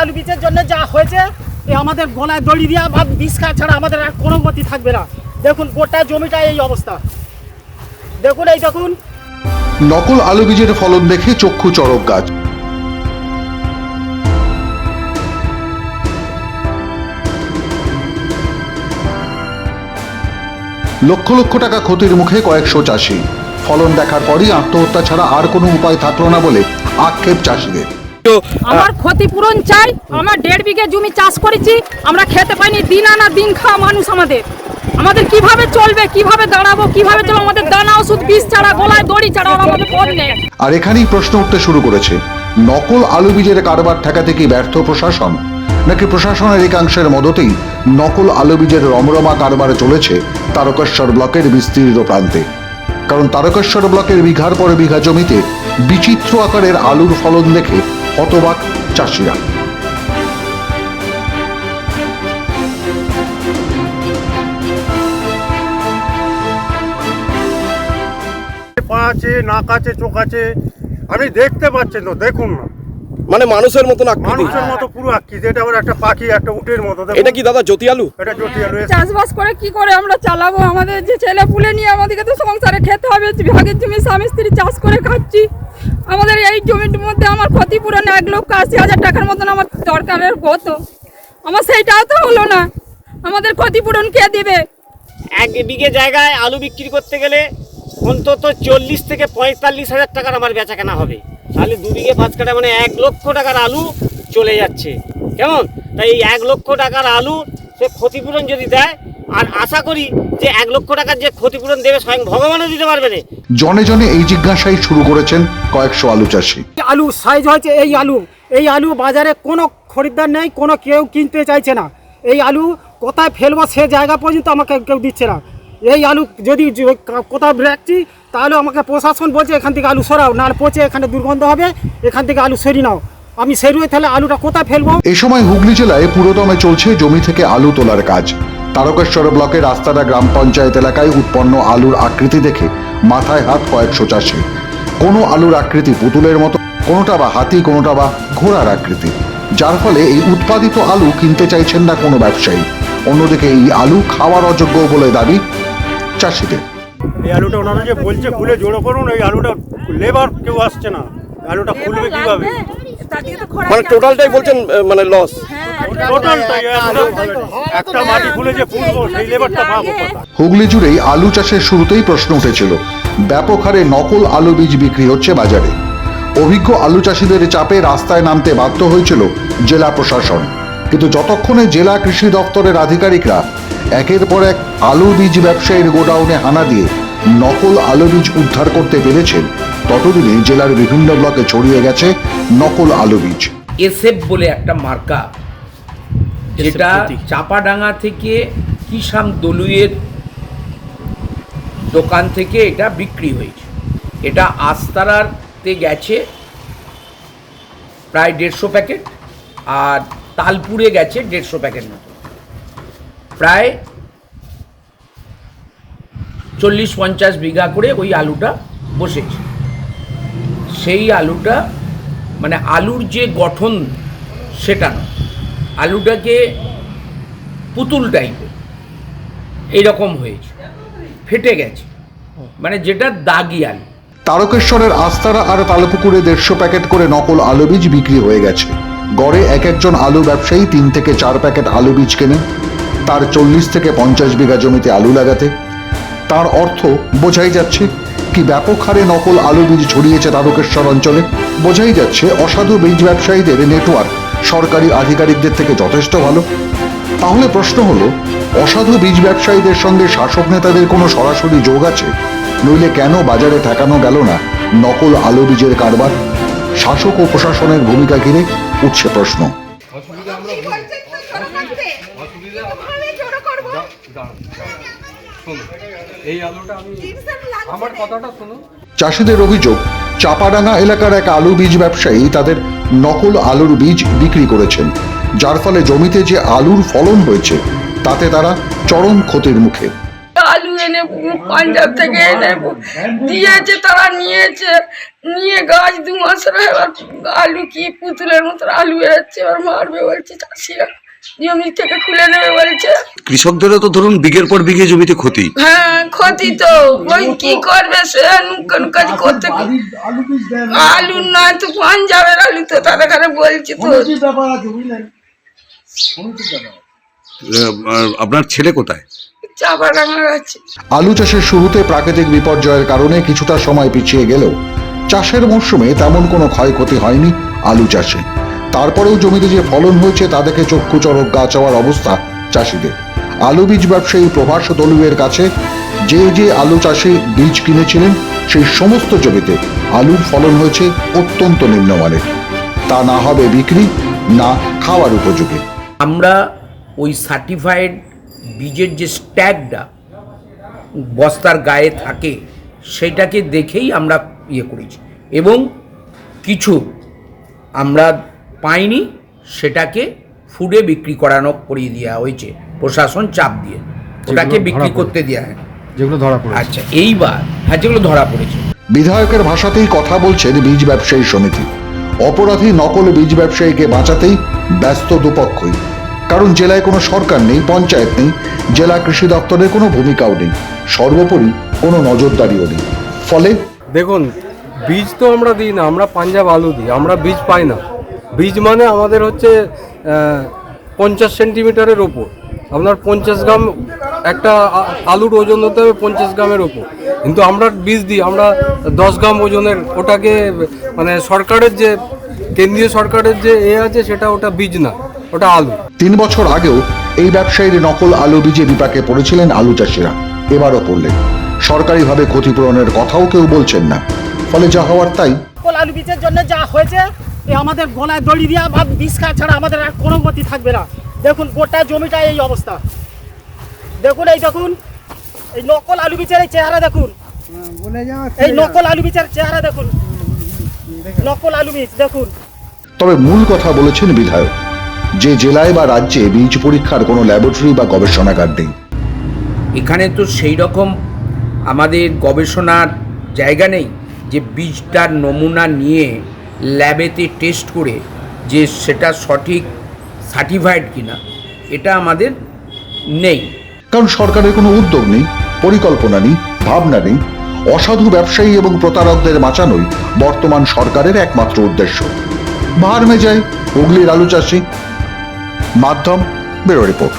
আলু বীজের জন্য যা হয়েছে আমাদের গলায় দড়ি বা ছাড়া আমাদের আর কোনো গতি থাকবে না। দেখুন, গোটা জমিটা এই অবস্থা। দেখুন, এই দেখুন। নকল আলু বীজের ফলন দেখে চক্ষু চড়ক গাছ। লক্ষ লক্ষ টাকা ক্ষতির মুখে কয়েকশো চাষি। ফলন দেখার পরই আত্মহত্যা ছাড়া আর কোনো উপায় থাকল না বলে আক্ষেপ চাষিদের। তো আমার ক্ষতিপূরণ চাই আমার দেড় বিঘে জমি চাষ করেছি আমরা খেতে পাইনি দিন আনা দিন খাওয়া মানুষ আমাদের। আমাদের কীভাবে চলবে কীভাবে দাঁড়াবো কীভাবে চলবো আমাদের দানা ওষুধ বিষ ছাড়া গলায় দড়ি ছাড়া আমাদের পথ নেই। আর এখানেই প্রশ্ন উঠতে শুরু করেছে নকল আলু বীজের কারবার ঠেকাতে কি ব্যর্থ প্রশাসন? নাকি প্রশাসনের একাংশের মদতেই নকল আলু বীজের রমরমা কারবার চলেছে তারকেশ্বর ব্লকের বিস্তীর্ণ প্রান্তে? কারণ তারকেশ্বর ব্লকের বিঘার পর বিঘা জমিতে বিচিত্র আকারের আলুর ফলন দেখে হতবাক চাষিরা। পা আছে নাক আছে চোখ আছে আপনি দেখতে পাচ্ছেন তো দেখুন না। মানে মানুষের মতন আকৃতি। মানুষের মতো পুরো আকৃতি এটা আবার একটা পাখি একটা উটের মতো। এটা কি দাদা জ্যোতি আলু এটা জ্যোতি আলু চাষবাস করে কি করে আমরা চালাবো? আমাদের যে ছেলে পুলে নিয়ে আমাদেরকে তো সংসারে খেতে হবে ভাগের জমি স্বামী স্ত্রী চাষ করে খাচ্ছি। আমাদের এই জমির মধ্যে আমার ক্ষতিপূরণ এক লক্ষ আশি হাজার টাকার মতন আমার দরকারের হতো আমার সেইটাও তো হলো না। আমাদের ক্ষতিপূরণ কে দিবে? এক বিঘে জায়গায় আলু বিক্রি করতে গেলে অন্তত চল্লিশ থেকে পঁয়তাল্লিশ হাজার টাকার আমার বেচা কেনা হবে। তাহলে দু বিঘে পাঁচ কাটা মানে এক লক্ষ টাকার আলু চলে যাচ্ছে। কেমন? তাই এই এক লক্ষ টাকার আলু সে ক্ষতিপূরণ যদি দেয়, আর আশা করি যে এক লক্ষ টাকার যে ক্ষতিপূরণ দেবে স্বয়ং ভগবানও দিতে পারবে না। জনে জনে এই জিজ্ঞাসাই শুরু করেছেন কয়েকশো আলু চাষি। আলু সাইজ হয়েছে এই আলু। এই আলু বাজারে কোনো খরিদ্দার নেই কোনো কেউ কিনতে চাইছে না। এই আলু কোথায় ফেলব সে জায়গা পর্যন্ত আমাকে কেউ দিচ্ছে না। এই আলু যদি কোথাও রাখছি তাহলে আমাকে প্রশাসন বলছে এখান থেকে আলু সরাও না পচে এখানে দুর্গন্ধ হবে এখান থেকে আলু সরিয়ে নাও। আমি সেরুয়ে তাহলে আলুটা কোথায় ফেলব? এ সময় হুগলি জেলায় পুরোদমে চলছে জমি থেকে আলু তোলার কাজ। তারকেশ্বর ব্লকের রাস্তাটা গ্রাম পঞ্চায়েত এলাকায় উৎপন্ন আলুর আকৃতি দেখে মাথায় হাত কয়েকশো চাষি। কোনো আলুর আকৃতি পুতুলের মতো কোনোটা বা হাতি কোনোটা বা ঘোড়ার আকৃতি। যার ফলে এই উৎপাদিত আলু কিনতে চাইছেন না কোনো ব্যবসায়ী। অন্যদিকে এই আলু খাওয়ার অযোগ্য বলে দাবি চাষিদের। এই আলুটা ওনারা যে বলছে খুলে জোড়ো করুন এই আলুটা লেবার কেউ আসছে না। আলুটা খুলবে কীভাবে? মানে টোটালটাই বলছেন মানে লস একটা মাটি খুলে যে ফুলবো সেই লেবারটা পাবো হুগলি জুড়েই আলু চাষের শুরুতেই প্রশ্ন উঠেছিল। ব্যাপক হারে নকল আলু বীজ বিক্রি হচ্ছে বাজারে। অভিজ্ঞ আলু চাষিদের চাপে রাস্তায় নামতে বাধ্য হয়েছিল জেলা প্রশাসন। কিন্তু যতক্ষণে জেলা কৃষি দপ্তরের আধিকারিকরা একের পর এক আলু বীজ ব্যবসায়ীর গোডাউনে হানা দিয়ে নকল আলু বীজ উদ্ধার করতে পেরেছেন ততদিনে জেলার বিভিন্ন ব্লকে ছড়িয়ে গেছে নকল আলু বীজ। এসএফ বলে একটা মার্কা যেটা চাপাডাঙ্গা থেকে কিষাম দলুইয়ের দোকান থেকে এটা বিক্রি হয়েছে। এটা আস্তারাতে গেছে প্রায় দেড়শো প্যাকেট আর তালপুরে গেছে দেড়শো প্যাকেট মতো। প্রায় চল্লিশ পঞ্চাশ বিঘা করে ওই আলুটা বসেছে। সেই আলুটা মানে আলুর যে গঠন সেটা না আলুটাকে পুতুল টাইপের এইরকম হয়েছে। ফেটে গেছে। মানে যেটা দাগি আলু। তারকেশ্বরের আস্তারা আর তালপুকুরে দেড়শো প্যাকেট করে নকল আলু বীজ বিক্রি হয়ে গেছে। গড়ে এক একজন আলু ব্যবসায়ী তিন থেকে চার প্যাকেট আলু বীজ কেনেন। তার চল্লিশ থেকে পঞ্চাশ বিঘা জমিতে আলু লাগাতে। তার অর্থ বোঝাই যাচ্ছে কি ব্যাপক হারে নকল আলু বীজ ছড়িয়েছে তারকেশ্বর অঞ্চলে। বোঝাই যাচ্ছে অসাধু বীজ ব্যবসায়ীদের নেটওয়ার্ক সরকারি আধিকারিকদের থেকে যথেষ্ট ভালো। তাহলে প্রশ্ন হলো অসাধু বীজ ব্যবসায়ীদের সঙ্গে শাসক নেতাদের কোনো সরাসরি যোগ আছে? নইলে কেন বাজারে ঠেকানো গেল না নকল আলু বীজের কারবার? শাসক ও প্রশাসনের ভূমিকা ঘিরে উঠছে প্রশ্ন। চাষিদের অভিযোগ, চাপাডাঙ্গা এলাকার এক আলু বীজ ব্যবসায়ী তাদের নকল আলুর বীজ বিক্রি করেছেন, যার ফলে জমিতে যে আলুর ফলন হয়েছে, তাতে তারা চরম ক্ষতির মুখে। আলু এনে পাঞ্জাব থেকে এনে দিয়েছে, তারা নিয়েছে, নিয়ে গাছ দু এবার আলু কি পুতুলের মতো আলু বেরোচ্ছে, এবার মারবে বলছে চাষিরা। জমি থেকে খুলে নেবে বলছে। কৃষকদেরও তো ধরুন বিঘের পর বিঘে জমিতে ক্ষতি। হ্যাঁ ক্ষতি তো। ওই কি করবে সে? কোন কাজ করতে আলু নয় তো পাঞ্জাবের আলু তো তার বলছি তো। আপনার ছেলে কোথায়? আলু চাষের শুরুতে প্রাকৃতিক বিপর্যয়ের কারণে কিছুটা সময় পিছিয়ে গেলেও চাষের মরশুমে তেমন কোনো ক্ষয়ক্ষতি হয়নি আলু চাষে। তারপরেও জমিতে যে ফলন হয়েছে, তা দেখে চক্ষু চড়ক গাছ হওয়ার অবস্থা চাষিদের। আলু বীজ ব্যবসায়ী প্রভাস দলুয়ের কাছে যে যে আলু চাষে বীজ কিনেছিলেন, সেই সমস্ত জমিতে আলুর ফলন হয়েছে অত্যন্ত নিম্নমানের। তা না হবে বিক্রি, না খাওয়ার উপযোগী। আমরা ওই সার্টিফাইড বীজের যে স্ট্যাগটা বস্তার গায়ে থাকে, সেটাকে দেখেই আমরা ইয়ে করেছি। এবং কিছু আমরা পাইনি সেটাকে ফুডে বিক্রি করানো করিয়ে দেওয়া হয়েছে। প্রশাসন চাপ দিয়ে। ওটাকে বিক্রি করতে দেওয়া হয় যেগুলো ধরা পড়ে আচ্ছা এইবার হ্যাঁ যেগুলো ধরা পড়েছে। বিধায়কের ভাষাতেই কথা বলছেন বীজ ব্যবসায়ী সমিতি। অপরাধী নকল বীজ ব্যবসায়ীকে বাঁচাতেই ব্যস্ত দুপক্ষই। কারণ জেলায় কোনো সরকার নেই পঞ্চায়েত নেই জেলা কৃষি দপ্তরের কোনো ভূমিকাও নেই সর্বোপরি কোনো নজরদারিও নেই। ফলে দেখুন বীজ তো আমরা দিই না আমরা পাঞ্জাব আলু দিই আমরা বীজ পাই না। বীজ মানে আমাদের হচ্ছে পঞ্চাশ সেন্টিমিটারের ওপর। আপনার পঞ্চাশ গ্রাম একটা আলুর ওজন হতে হবে পঞ্চাশ গ্রামের ওপর। কিন্তু আমরা বীজ দিই আমরা দশ গ্রাম ওজনের ওটাকে মানে সরকারের যে কেন্দ্রীয় সরকারের যে এ আছে সেটা ওটা বীজ না ওটা আলু। তিন বছর আগেও এই ব্যবসায়ীর নকল আলু বীজে বিপাকে পড়েছিলেন আলু চাষিরা। এবারও পড়লেন। সরকারিভাবে ক্ষতিপূরণের কথাও কেউ বলছেন না। ফলে যা হওয়ার তাই। আলু বীজের জন্য যা হয়েছে আমাদের গলায় দড়ি দিয়া বা বিষ খাওয়া ছাড়া আমাদের আর কোনো গতি থাকবে না। দেখুন গোটা জমিটা এই অবস্থা। দেখুন এই দেখুন এই নকল আলু বীজের এই চেহারা দেখুন। এই নকল আলু বীজের চেহারা দেখুন। নকল আলু বীজ দেখুন। তবে মূল কথা বলেছেন বিধায়ক যে জেলায় বা রাজ্যে বীজ পরীক্ষার কোনো ল্যাবরেটরি বা গবেষণাগার নেই। এখানে তো সেই রকম আমাদের গবেষণার জায়গা নেই যে বীজটার নমুনা নিয়ে ল্যাবেতে টেস্ট করে যে সেটা সঠিক সার্টিফাইড কিনা, এটা আমাদের নেই। কারণ সরকারের কোনো উদ্যোগ নেই, পরিকল্পনা নেই, ভাবনা নেই, অসাধু ব্যবসায়ী এবং প্রতারকদের বাঁচানোই বর্তমান সরকারের একমাত্র উদ্দেশ্য। ভার মেজায় হুগলির আলু চাষি। মাধ্যম, ব্যুরো রিপোর্ট।